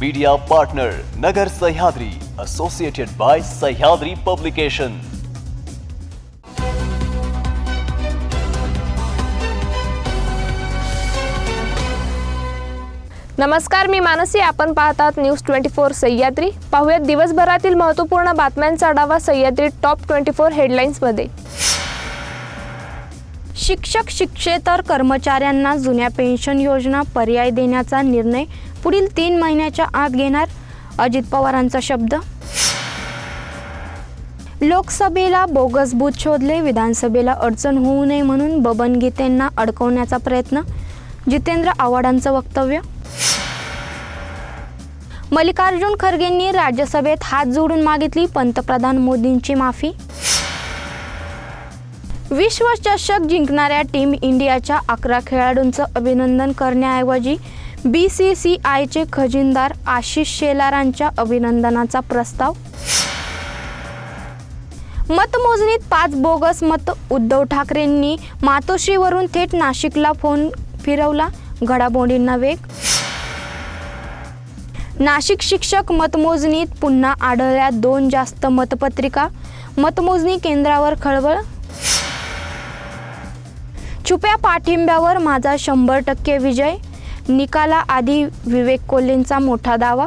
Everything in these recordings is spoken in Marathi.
Media partner Nagar Sahyadri associated by Sahyadri publication नमस्कार मी मानसी. आपण पाहतात न्यूज ट्वेंटी फोर सह्याद्री. पाहूयात दिवसभरातील महत्त्वपूर्ण बातम्यांचा आढावा सह्याद्री टॉप ट्वेंटी फोर हेडलाईन्समध्ये शिक्षक शिक्षेतर कर्मचाऱ्यांना जुन्या पेन्शन योजना पर्याय देण्याचा निर्णय पुढील तीन महिन्याच्या आत घेणार अजित पवारांचा शब्द. लोकसभेला बोगस बूथ शोधले विधानसभेला अडचण होऊ नये म्हणून बबन गीतेंना अडकवण्याचा प्रयत्न जितेंद्र आव्हाडांचं वक्तव्य. मल्लिकार्जुन खरगेंनी राज्यसभेत हात जोडून मागितली पंतप्रधान मोदींची माफी. विश्वचषक जिंकणाऱ्या टीम इंडियाच्या अकरा खेळाडूंचं अभिनंदन करण्याऐवजी बी सी सी आयचे खजिनदार आशिष शेलारांच्या अभिनंदनाचा प्रस्ताव? मतमोजणीत पाच बोगस मत उद्धव ठाकरेंनी मातोश्रीवरून थेट नाशिकला फोन फिरवला. घडामोडींना वेग? नाशिक शिक्षक मतमोजणीत पुन्हा आढळल्या दोन जास्त मतपत्रिका. मतमोजणी केंद्रावर खळबळ? छुप्या पाठिंब्यावर माझा शंभर टक्के विजय. निकाला आधी विवेक कोल्हेंचा मोठा दावा?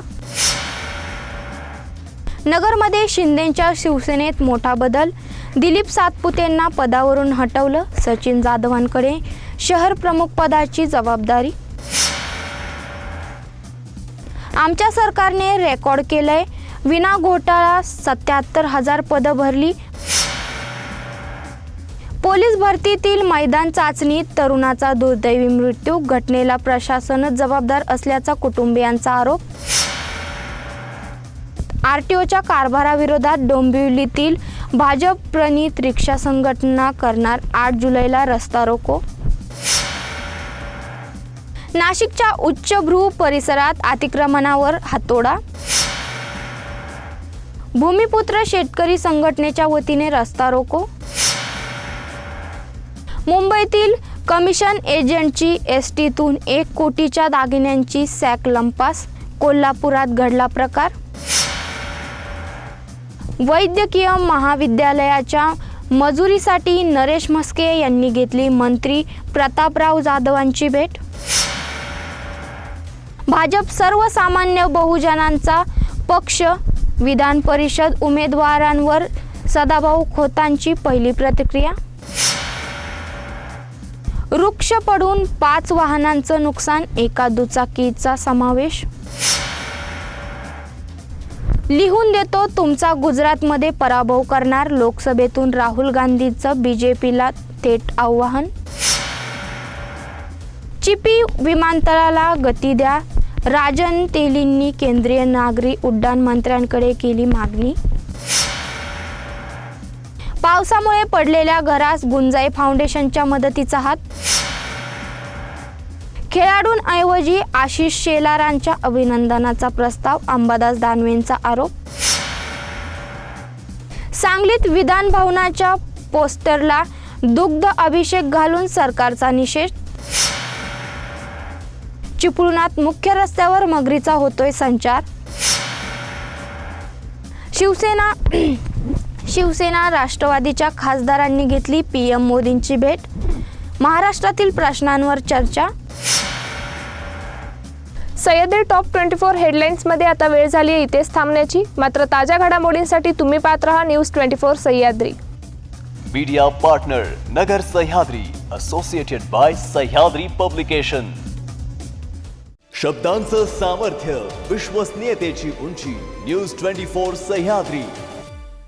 नगरमध्ये शिंदेच्या शिवसेनेत मोठा बदल. दिलीप सातपुतेंना पदावरून हटवलं सचिन जाधवांकडे. शहर प्रमुख पदाची जबाबदारी. आमच्या सरकारने रेकॉर्ड केलंय. विना घोटाळा सत्याहत्तर हजार पदं भरली. पोलीस भरतीतील मैदान चाचणीत तरुणाचा दुर्दैवी मृत्यू घटनेला प्रशासनच जबाबदार असल्याचा कुटुंबियांचा आरोप. आर टी ओच्या कारभाराविरोधात डोंबिवलीतील भाजप प्रणित रिक्षा संघटना करणार आठ जुलैला रस्ता रोको. नाशिकच्या उच्चभ्रू परिसरात अतिक्रमणावर हातोडा. भूमिपुत्र शेतकरी संघटनेच्या वतीने रस्ता रोको. मुंबईतील कमिशन एजंटची एस टीतून एक कोटीच्या दागिन्यांची सॅक लंपास कोल्हापुरात घडला प्रकार. वैद्यकीय महाविद्यालयाच्या मजुरीसाठी नरेश म्हस्के यांनी घेतली मंत्री प्रतापराव जाधवांची भेट. भाजप सर्वसामान्य बहुजनांचा पक्ष विधान परिषद उमेदवारांवर सदाभाऊ खोतांची पहिली प्रतिक्रिया. वृक्ष पडून पाच वाहनांचं नुकसान एका दुचाकीचा समावेश? लिहून देतो तुमचा गुजरातमध्ये पराभव करणार लोकसभेतून राहुल गांधीचं बीजेपीला थेट आव्हान? चिपी विमानतळाला गती द्या राजन तेलींनी केंद्रीय नागरी उड्डाण मंत्र्यांकडे केली मागणी? पावसामुळे पडलेल्या घरास गुंजाई फाउंडेशनच्या मदतीचा हात. खेळाडूंऐवजी आशिष शेलारांच्या अभिनंदनाचा प्रस्ताव अंबादास दानवेंचा आरोप. सांगलीत विधान भवनाच्या पोस्टरला दुग्ध अभिषेक घालून सरकारचा निषेध. चिपळुणात मुख्य रस्त्यावर मगरीचा होतोय संचार. शिवसेना शिवसेना राष्ट्रवादीच्या खासदारांनी घेतली पी एम मोदींची भेट. महाराष्ट्रातील प्रश्नांवर चर्चा. सह्याद्री टॉप ट्वेंटी फोर हेडलाईन्समध्ये आता वेळ झाली आहे इथेच थांबण्याची. मात्र ताज्या घडामोडींसाठी तुम्ही पाहत राहा news twenty four Sahyadri. Media partner Nagar Sahyadri associated by Sahyadri publication शब्दांचं सामर्थ्य विश्वसनीयतेची उंची न्यूज ट्वेंटी फोर सह्याद्री.